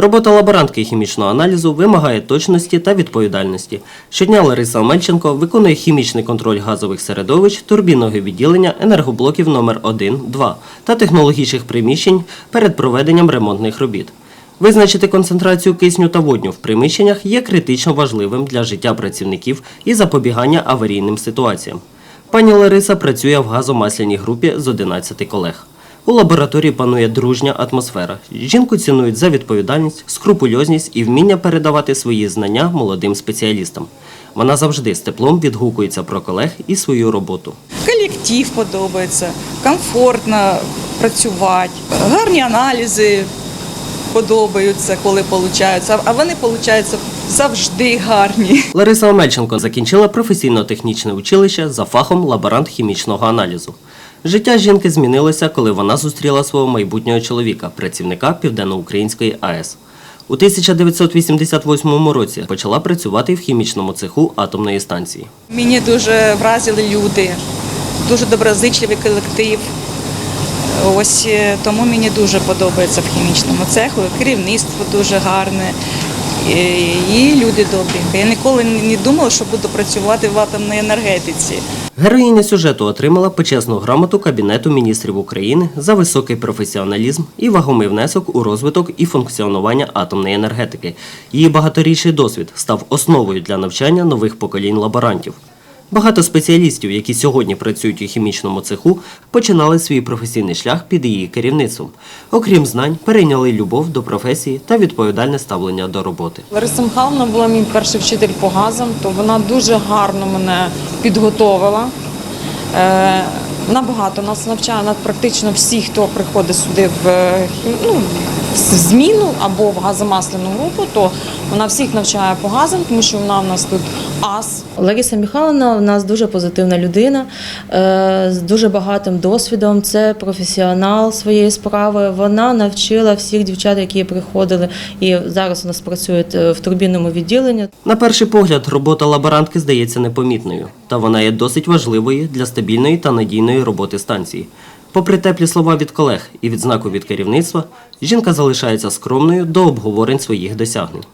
Робота лаборантки хімічного аналізу вимагає точності та відповідальності. Щодня Лариса Омельченко виконує хімічний контроль газових середовищ, турбінного відділення, енергоблоків номер 1 2 та технологічних приміщень перед проведенням ремонтних робіт. Визначити концентрацію кисню та водню в приміщеннях є критично важливим для життя працівників і запобігання аварійним ситуаціям. Пані Лариса працює в газомасляній групі з 11 колег. У лабораторії панує дружня атмосфера. Жінку цінують за відповідальність, скрупульозність і вміння передавати свої знання молодим спеціалістам. Вона завжди з теплом відгукується про колег і свою роботу. Колектив подобається, комфортно працювати, гарні аналізи подобаються, коли получаються, а вони получаються завжди гарні. Лариса Омельченко закінчила професійно-технічне училище за фахом лаборант хімічного аналізу. Життя жінки змінилося, коли вона зустріла свого майбутнього чоловіка, працівника Південноукраїнської АЕС. У 1988 році почала працювати в хімічному цеху атомної станції. Мені дуже вразили люди, дуже доброзичливий колектив. Ось е, тому мені дуже подобається в хімічному цеху. Керівництво дуже гарне і, і люди добрі. Я ніколи не думала, що буду працювати в атомній енергетиці. Героїня сюжету отримала почесну грамоту Кабінету міністрів України за високий професіоналізм і вагомий внесок у розвиток і функціонування атомної енергетики. Її багаторічний досвід став основою для навчання нових поколінь лаборантів. Багато спеціалістів, які сьогодні працюють у хімічному цеху, починали свій професійний шлях під її керівництвом. Окрім знань, перейняли любов до професії та відповідальне ставлення до роботи. Лариса Михайловна була мій перший вчитель по газам, то вона дуже гарно мене підготовила. Е, Набагато нас навчає практично всі, хто приходить сюди в, е, ну, в зміну або в газомасляну групу, то вона всіх навчає по газам, тому що вона в нас тут ас. Лариса Михайловна у нас дуже позитивна людина е, з дуже багатим досвідом. Це професіонал своєї справи. Вона навчила всіх дівчат, які приходили, і зараз у нас працюють е, в турбінному відділенні. На перший погляд, робота лаборантки здається непомітною, та вона є досить важливою для стабільної та надійної роботи станції. Попри теплі слова від колег і відзнаку від керівництва, жінка залишається скромною до обговорень своїх досягнень.